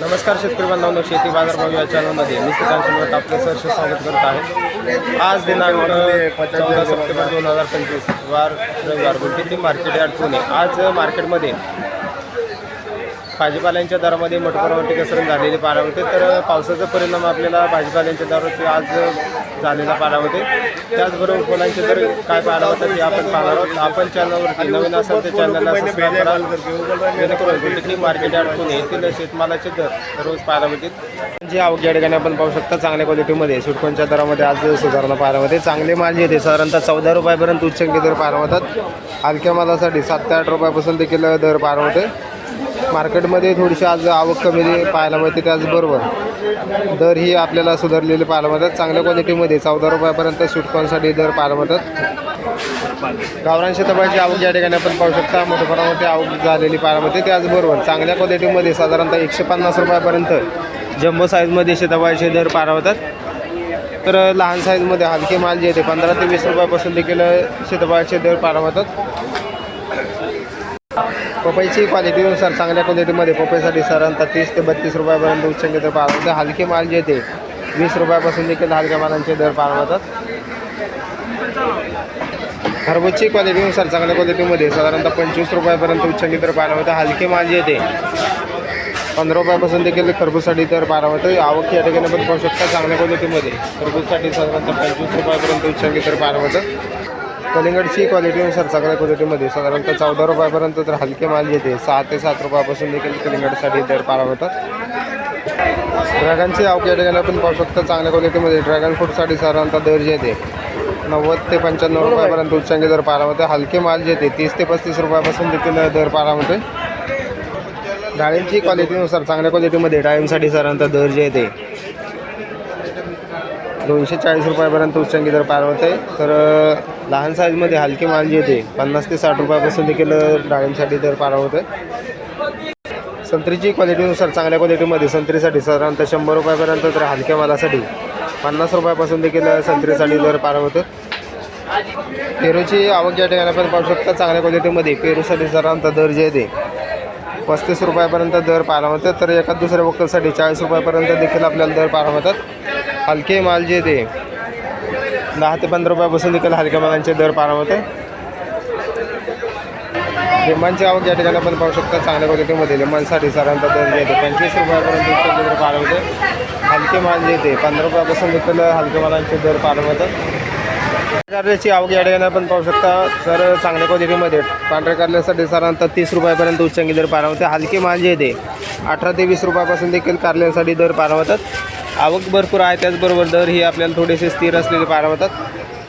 नमस्कार शेतकरी बांधवांनो शेती बाजारभाव या चॅनलमध्ये मी श्रीकांत आपले सहर्ष स्वागत करत आहे. आज दिनांक चौदा सप्टेंबर दोन हजार पंचवीस वार रविवार गुंटीतील मार्केट यार्ड पुणे. आज मार्केटमध्ये भाजीपाल्यांच्या दरामध्ये मोठ्याप्रमाणे घसरण झालेली पाहायला होते तर पावसाचा परिणाम आपल्याला भाजीपाल्यांच्या दरावरती आज झालेला पाहायला होते त्याचबरोबर फुलांचे दर काय पाहायला होतं ते आपण पाहणार आहोत. आपण चॅनलवरती नवीन असाल तर चॅनलला सबस्क्राईब करा. जेणेकरून गुंठेती मार्केट अडकून येतील येथील शेतमालाचे दर रोज पाहायला मिळतील. जे अवघ्या ठिकाणी आपण पाहू शकता चांगल्या क्वालिटीमध्ये सुटकोनच्या दरामध्ये आज सुधारणा पाहायला होते चांगले माल जे येते साधारणतः चौदा रुपयापर्यंत उच्चंकी दर पाहायला होतात हलक्या मालासाठी सात ते आठ रुपयापासून देखील दर पाहायला होते मार्केटमध्ये थोडीशी आज आवक कमी पाहायला मिळते त्याचबरोबर. दर ही आपल्याला सुधारलेले पाहायला मिळतात. चांगल्या क्वालिटीमध्ये चौदा रुपयापर्यंत सुटकोनसाठी दर पाहायला मिळतात. गावरान शेतमालाची आवक या ठिकाणी आपण पाहू शकता. मोठ्या प्रमाणामध्ये आवक झालेली पाहायला मिळते. त्याचबरोबर चांगल्या क्वालिटीमध्ये साधारणतः एकशे पन्नास रुपयापर्यंत जम्बो साईजमध्ये शेताबाळीचे दर पाहायला होतात तर लहान साईजमध्ये हलके माल जे येते पंधरा ते वीस रुपयापासून देखील शेतमालाचे दर पाहायला होतात पपईची क्वालिटीनुसार चांगल्या क्वालिटीमध्ये पपईसाठी साधारणतः तीस ते बत्तीस रुपयापर्यंत उच्चंकी दर पाहायला हलके माल जे येते वीस रुपयापासून देखील हलक्या मालांचे दर पाळवतात होतात खरबूजची क्वालिटीनुसार चांगल्या क्वालिटीमध्ये साधारणतः पंचवीस रुपयापर्यंत उच्चंकी दर पाळवतात हलके माल जे येते पंधरा रुपयापासून देखील खरबूजसाठी दर पाहायला होतं आवक या ठिकाणी पण पाहू शकता चांगल्या क्वालिटीमध्ये खरबूजसाठी साधारणतः पंचवीस रुपयापर्यंत उच्चंकी दर पाळवतात होतं कलिंगडची क्वालिटीनुसार चांगल्या क्वालिटीमध्ये साधारणतः चौदा रुपयापर्यंत तर हलके माल येते. सहा ते सात रुपयापासून देखील कलिंगडसाठी दर पारा होतात. ड्रॅगनचे आवक या ठिकाणी आपण पाहू शकता चांगल्या क्वालिटीमध्ये ड्रॅगन फ्रूटसाठी साधारणतः दर जे येते नव्वद ते पंच्याण्णव रुपयापर्यंत उच्चांकी दर पारा होते. हलके माल जे येते तीस ते पस्तीस रुपयापासून देखील दर पारा होते. डाळिंबची क्वालिटीनुसार चांगल्या क्वालिटीमध्ये डाळिंबसाठी साधारणतः दर जे येते दोनशे चाळीस रुपयापर्यंत उच्चांकी दर पाहायला होते तर लहान साईजमध्ये हलके माल जे येते पन्नास ते साठ रुपयापासून देखील डाळींसाठी दर पाहायला होते संत्रीची क्वालिटीनुसार चांगल्या क्वालिटीमध्ये संत्रीसाठी साधारणतः शंभर रुपयापर्यंत तर हलक्या मालासाठी पन्नास रुपयापासून देखील संत्रीसाठी दर पार होतं पेरूची आवक या ठिकाणी आपण पाहू शकता चांगल्या क्वालिटीमध्ये पेरूसाठी साधारणतः दर जे येते पस्तीस रुपयापर्यंत दर पाहायला होतात तर एका दुसऱ्या वक्कलसाठी चाळीस रुपयापर्यंत देखील आपल्याला दर पाहायला होतात. हलके माल जे ते दहा ते पंधरा रुपयापासून देखील हलक्या मालांचे दर पार होते लिंबांची आवक या ठिकाणी आपण पाहू शकता चांगल्या क्वालिटीमध्ये लिंबांसाठी साधारणतः दर जे येते पंचवीस रुपयापर्यंत इतके दर पार होते हलके माल जे ते पंधरा रुपयापासून देखील हलके मालांचे दर पार होतात कारल्याची आवक या ठिकाणी आपण पाहू शकता सर चांगल्या क्वालिटीमध्ये पांढऱ्या कारल्यासाठी साधारणतः तीस रुपयापर्यंत उच्चांकी दर पार होते हलके माल जे ते अठरा ते वीस रुपयापासून देखील कारल्यासाठी दर पारवतात होतात आवक भरपूर आहे त्याचबरोबर दर ही आपल्याला थोडेसे स्थिर असलेले पाहायला होतात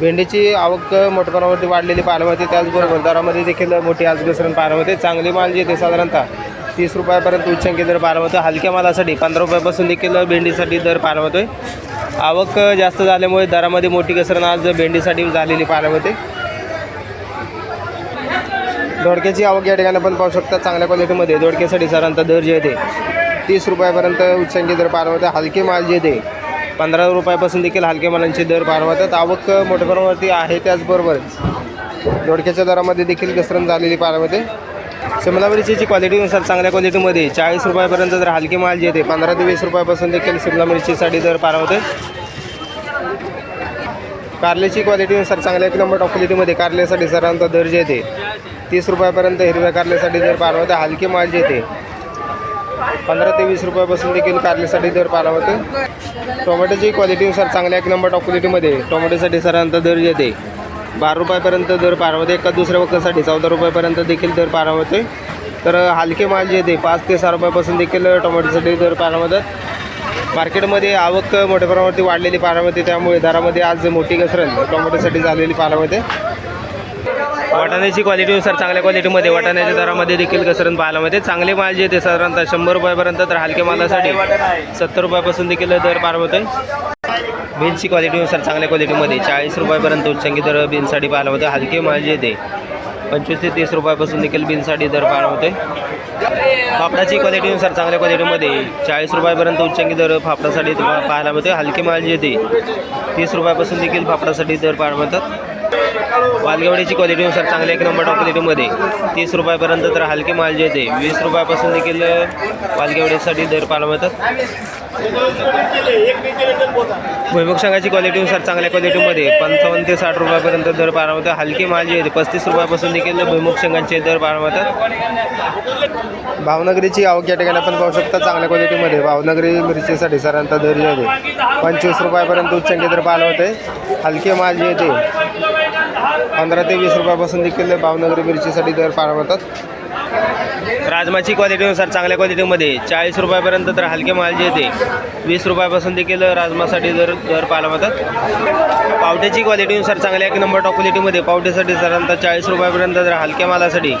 भेंडीची आवक मोठ्या प्रमाणावरती वाढलेली पाहायला होते त्याचबरोबर दरामध्ये देखील मोठी आज घसरण पाहायला होते चांगले माल जे ते साधारणतः तीस रुपयापर्यंत उच्चांकी दर पाहायला मिळतो. हलक्या मालासाठी पंधरा रुपयापासून देखील भेंडीसाठी दर पाहायला आहे आवक जास्त झाल्यामुळे दरामध्ये मोठी घसरण आज भेंडीसाठी झालेली पाहायला होते दोडक्याची आवक या ठिकाणी आपण पाहू शकता चांगल्या क्वालिटीमध्ये दोडक्यासाठी साधारणतः दर जे येते तीस रुपयापर्यंत उच्चांकी दर पार होते हलके माल जे येते पंधरा रुपयापासून देखील हलक्या मालांचे दर पार होतात आवक मोठ्या प्रमाणावरती आहे त्याचबरोबर. दोडक्याच्या दरामध्ये देखील घसरण झालेली पार होते शिमला मिरचीची क्वालिटीनुसार चांगल्या क्वालिटीमध्ये चाळीस रुपयापर्यंत जर हलके माल जे येते पंधरा ते वीस रुपयापासून देखील शिमला मिरचीसाठी दर पार होते कारल्याची क्वालिटीनुसार चांगल्या एक नंबर टॉप क्वालिटीमध्ये कारल्यासाठी सरांचा दर जे येते तीस रुपयापर्यंत हिरव्या कारल्यासाठी दर पार होते हलके माल जे येते पंधरा ते वीस रुपयापासून देखील कारल्यासाठी दर पाहायला होते टोमॅटोची क्वालिटीनुसार चांगल्या एक नंबर टॉप क्वालिटीमध्ये टोमॅटोसाठी सरांत दर येते. बारा रुपयापर्यंत दर पार होते एका दुसऱ्या वक्तासाठी चौदा रुपयापर्यंत देखील दर पाहायला होते तर हलके माल जे येते पाच ते सहा रुपयापासून देखील टोमॅटोसाठी दर पाहायला होतात मार्केटमध्ये आवक मोठ्या प्रमाणावरती वाढलेली पाहायला त्यामुळे दरामध्ये आज मोठी घसरण टोमॅटोसाठी झालेली पाहायला होते वाटाण्याची क्वालिटीनुसार चांगल्या क्वालिटीमध्ये वाटाण्याच्या दरामध्ये देखील घसरण पाहायला मिळते. चांगले माल जे ते साधारणतः शंभर रुपयापर्यंत तर हलक्या मालासाठी सत्तर रुपयापासून देखील दर पार होते बीन्सची क्वालिटीनुसार चांगल्या क्वालिटीमध्ये चाळीस रुपयापर्यंत उच्चांकी दर बीनसाठी पाहायला होते हलके माल जे ते पंचवीस ते तीस रुपयापासून देखील बीनसाठी दर पार होते फापडाची क्वालिटीनुसार चांगल्या क्वालिटीमध्ये चाळीस रुपयापर्यंत उच्चांकी दर फाफडासाठी पाहायला मिळते हलके माल जे ते तीस रुपयापासून देखील फाफडासाठी दर पार मिळतात वालगेवड्याची क्वालिटीनुसार चांगल्या एक नंबर टॉप क्वालिटीमध्ये तीस रुपयापर्यंत तर हलके माल जे येते वीस रुपयापासून देखील वालगेवड्यासाठी दर पाहायला मिळतात. भुईमुग शेंगाची क्वालिटीनुसार चांगल्या क्वालिटीमध्ये पंचावन्न ते साठ रुपयापर्यंत दर पाहायला मिळतात. हलके माल जे येते पस्तीस रुपयापासून देखील भुईमुग शेंगांचे दर पाहायला मिळतात. भावनगरीची आवक या ठिकाणी आपण पाहू शकता चांगल्या क्वालिटीमध्ये भावनगरी मिरचीसाठी सरांचा दर जे आहे. पंचवीस रुपयापर्यंत उच्चांकी दर पाहायला होते. हलके माल जे येते पंधरा ते वीस रुपयापासून देखील भावनगरी मिरचीसाठी दर पाहायला मिळतात राजमाची क्वालिटीनुसार चांगल्या क्वालिटीमध्ये चाळीस रुपयापर्यंत तर हलके माल जे येते वीस रुपयापासून देखील राजमासाठी दर दर पाहायला मिळतात पावट्याची क्वालिटीनुसार चांगल्या एक नंबर टॉप क्वालिटीमध्ये पावट्यासाठी साधारणतः चाळीस रुपयापर्यंत तर हलक्या मालासाठी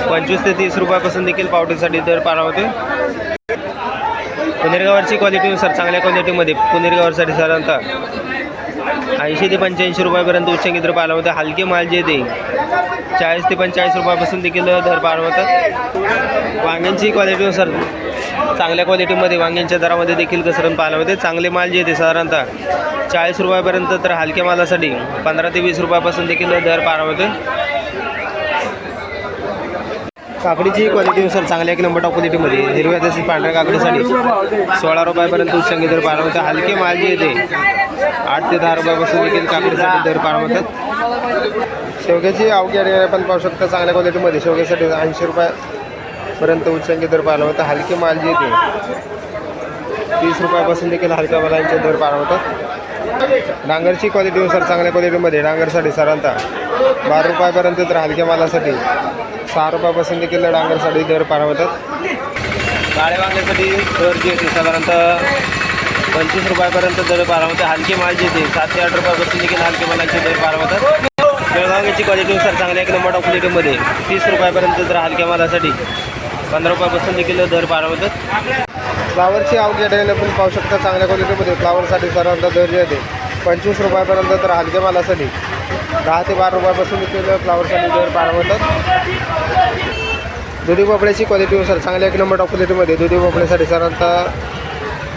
पंचवीस ते तीस रुपयापासून देखील पावट्यासाठी दर पाहायला होते पुनेरगावरची क्वालिटीनुसार चांगल्या क्वालिटीमध्ये पुनेरगावसाठी साधारणतः ऐंशी ते पंच्याऐंशी रुपयापर्यंत उच्च दर पाहायला होते हलके माल जे ते चाळीस ते पंचेचाळीस रुपयापासून देखील दर पाहायला होतात वांग्यांची क्वालिटीनुसार चांगल्या क्वालिटीमध्ये वांग्यांच्या दरामध्ये देखील घसरण पाहायला होते चांगले माल जे ते साधारणतः चाळीस रुपयापर्यंत तर हलक्या मालासाठी पंधरा ते वीस रुपयापासून देखील दर पाहायला होते काकडीची क्वालिटीनुसार चांगल्या एक नंबर टॉप क्वालिटीमध्ये हिरव्या तसेच पांढऱ्या काकडीसाठी सोळा रुपयापर्यंत उच्चांकी दर पाहायला हलके माल जे येते आठ ते दहा रुपयापासून देखील काकडीसाठी दर पाहायला होतात शेवग्याची अवघ्या पण आपण पाहू शकता चांगल्या क्वालिटीमध्ये शेवग्यासाठी ऐंशी रुपयापर्यंत उच्चांकी दर पाहायला होता हलके माल जे येते तीस रुपयापासून देखील हलक्या मालांचे दर पार होतात डांगरची क्वालिटीनुसार चांगल्या क्वालिटीमध्ये डांगरसाठी साधारणतः बारा रुपयापर्यंत तर हलक्या मालासाठी सहा रुपयापासून देखील डांगरसाठी दर पाहायला होतात काळ्या वांग्यासाठी दर जे येते साधारणतः पंचवीस रुपयापर्यंत दर पाहायला होते हलके माल जे येते सात ते आठ रुपयापासून देखील हलके मालांचे दर पाहायला होतात बेळगावची क्वालिटीनुसार चांगल्या एक नंबर क्वालिटीमध्ये तीस रुपयापर्यंत जर हलक्या मालासाठी पंधरा रुपयापासून देखील दर पाहायला होतात फ्लावरची आवक या ठिकाणी आपण पाहू शकता चांगल्या क्वालिटीमध्ये फ्लावरसाठी सर्वांत दर जे येते. पंचवीस रुपयापर्यंत तर हलक्या मालासाठी दहा ते बारा रुपयापासून देखील फ्लावरसाठी दर पाहायला होतात दुधी भोपळ्याची क्वालिटीनुसार चांगल्या एक नंबर क्वालिटीमध्ये दुधी भोपळ्यासाठी साधारणतः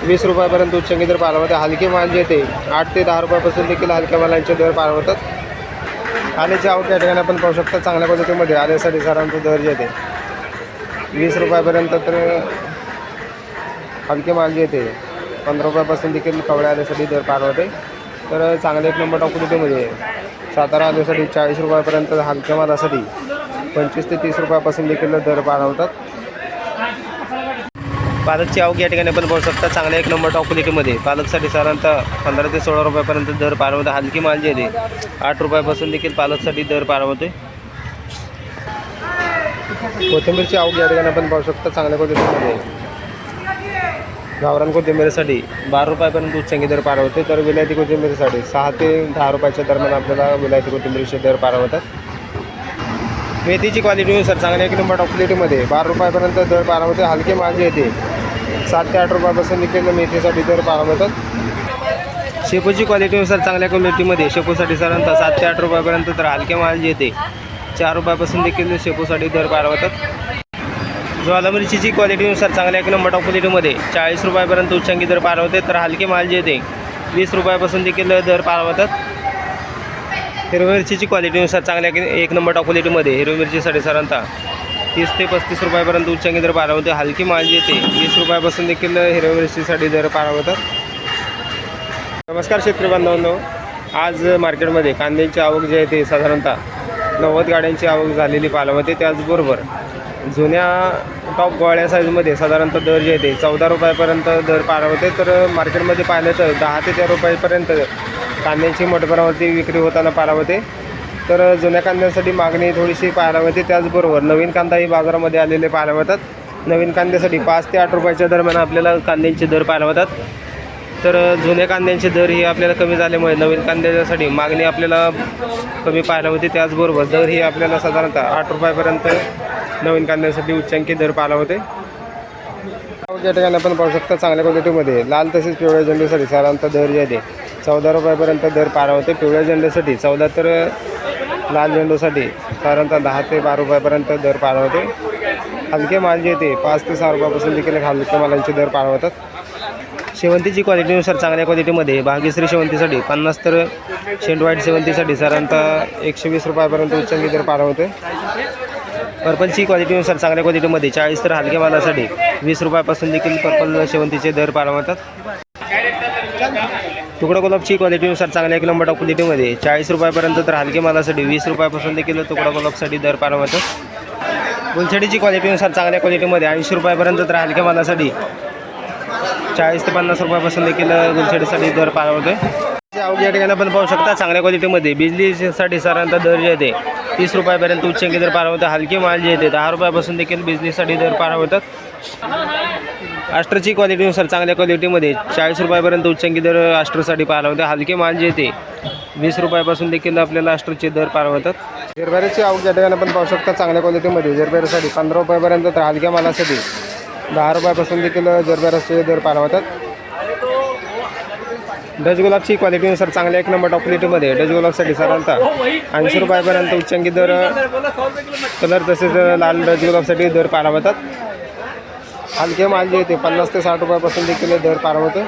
वीस रुपयापर्यंत उच्च दर पाहायला होते हलके माल जे येते आठ ते दहा रुपयापासून देखील हलक्या मालांचे दर पाहायला होतात आल्याची आवक या ठिकाणी आपण पाहू शकता चांगल्या क्वालिटीमध्ये आल्यासाठी साधारणतः दर जे येते वीस रुपयापर्यंत तर हलके माल जे येते पंधरा रुपयापासून देखील कवळे आल्यासाठी दर पार होते तर चांगले एक नंबर टॉप सातारा आल्यासाठी चाळीस रुपयापर्यंत हलक्या मालासाठी पंचवीस ते तीस रुपयापासून देखील दर पार होतात पालकची आवक या ठिकाणी आपण पाहू शकता चांगल्या एक नंबर टॉप क्वालिटीमध्ये पालकसाठी साधारणतः पंधरा ते सोळा रुपयापर्यंत दर पार होते हलकी माल जे आठ रुपयापासून देखील पालकसाठी दर पार कोथिंबीरची आवक या ठिकाणी आपण पाहू शकता चांगल्या क्वालिटीमध्ये गावरान कोथिंबीरीसाठी बारा रुपयापर्यंत उच्चांकी दर पार होते तर विलायती कोथिंबीरीसाठी सहा ते दहा रुपयाच्या दरम्यान आपल्याला विलायती कोथिंबीरीचे दर पार होतात मेथीची क्वालिटीनुसार चांगल्या एक नंबर टॉप क्वालिटीमध्ये बारा रुपयापर्यंत दर पार होते हलके माझे येते. सात ते आठ रुपयापासून देखील मेथीसाठी दर पार होतात. शेपूची क्वालिटीनुसार चांगल्या क्वालिटीमध्ये शेपूसाठी साधारणतः सात ते आठ रुपयापर्यंत तर हलके माल येते. चार रुपयापासून देखील शेपूसाठी दर पार होतात. ज्वाला मिरचीची क्वालिटीनुसार चांगल्या एक नंबर टॉप क्वालिटीमध्ये चाळीस रुपयापर्यंत उच्चांकी दर पार होते तर हलके माल जे येते. वीस रुपयापासून देखील दर पार होतात. हिरवी मिरचीची क्वालिटीनुसार चांगल्या एक- एक नंबर टॉप क्वालिटीमध्ये हिरवी मिरचीसाठी साधारणतः तीस ते पस्तीस रुपयापर्यंत उच्चांकी दर पारावते होते हलकी माल येते वीस रुपयापासून देखील हिरवी मिरचीसाठी दर पार होतात नमस्कार शेतकरी बांधवांनो. आज मार्केटमध्ये कांद्यांची आवक जी आहे ते साधारणतः नव्वद गाड्यांची आवक झालेली पाहायला होते त्याचबरोबर जुन्या टॉप गोळ्या साईजमध्ये साधारणतः दर जे आहे ते चौदा रुपयापर्यंत दर पार होते. तर मार्केटमध्ये पाहिलं तर दहा ते तेरा रुपयापर्यंत कांद्यांची मोठ्याप्रमाणावरती विक्री होताना पाहायला होते. तर जुन्या कांद्यासाठी मागणी थोडीशी पाहायला मिळते त्याचबरोबर नवीन कांदाही बाजारामध्ये आलेले पाहायला मिळतात. नवीन कांद्यासाठी पाच ते आठ रुपयाच्या दरम्यान आपल्याला कांद्यांचे दर पाहायला होतात तर जुन्या कांद्यांचे दर हे आपल्याला कमी झाल्यामुळे नवीन कांद्यासाठी मागणी आपल्याला कमी पाहायला होती. त्याचबरोबर दर हे आपल्याला साधारणतः आठ रुपयापर्यंत नवीन कांद्यासाठी उच्चांकी दर पाला होते. या ठिकाणी आपण पाहू शकता चांगल्या क्वालिटीमध्ये लाल तसेच पिवळ्या झेंडूसाठी साधारणतः दर जे आहे चौदा रुपयापर्यंत दर पारा होते. पिवळ्या झेंडूसाठी चौदा तर लाल झेंडूसाठी साधारणतः दहा ते बारा रुपयापर्यंत दर पारा होते. हलके माल जे येते पाच ते सहा रुपयापासून देखील हलके मालांचे दर पारा होतात. शेवंतीची क्वालिटीनुसार चांगल्या क्वालिटीमध्ये भाग्यश्री शेवंतीसाठी पन्नास तर शेंट व्हाईट शेवंतीसाठी साधारणतः एकशे वीस रुपयापर्यंत उच्चांकी दर पारा होते. पर्पलची क्वालिटीनुसार चांगल्या क्वालिटीमध्ये चाळीस तर हलक्या मालासाठी. वीस रुपयापासून देखील पर्पल शेवंतीचे दर पारवतात. तुकडा गुलाबची क्वालिटीनुसार चांगल्या एक नंबर क्वालिटीमध्ये चाळीस रुपयापर्यंत तर हलक्या मालासाठी. वीस रुपयापासून देखील तुकडा गुलाबसाठी दर पारवतात. गुलछडीची क्वालिटीनुसार चांगल्या क्वालिटीमध्ये ऐंशी रुपयापर्यंत तर हलक्या मालासाठी. चाळीस ते पन्नास रुपयापासून देखील गुलछडीसाठी दर पारवतोय. आवडी ठिकाणी आपण पाहू शकता चांगल्या क्वालिटीमध्ये बिजलीसाठी साधारणतः दर जे येते तीस रुपयापर्यंत उच्चांकी दर पार होतात हलके माल जे येते दहा रुपयापासून देखील बिजलीसाठी दर पार होतात. आस्ट्रची क्वालिटीनुसार चांगल्या क्वालिटीमध्ये चाळीस रुपयापर्यंत उच्चांकी दर आस्ट्रसाठी पार होते हलके माल जे येते वीस रुपयापासून देखील आपल्याला आस्ट्रचे दर पार होतात. जरबेऱ्याची आवक या ठिकाणी आपण पाहू शकता चांगल्या क्वालिटीमध्ये जरबेऱ्यासाठी पंधरा रुपयापर्यंत तर हलक्या मालासाठी दहा रुपयापासून देखील जरबेऱ्याचे दर पार होतात. डच गुलाबची क्वालिटीनुसार चांगल्या एक नंबर टॉप क्वालिटीमध्ये डच गुलाबसाठी साधारणतः ऐंशी रुपयापर्यंत उच्चांकी दर कलर तसेच लाल डच गुलाबसाठी दर पारावतात. हलके माल जे येते पन्नास ते साठ रुपयापासून देखील दर पारावतो.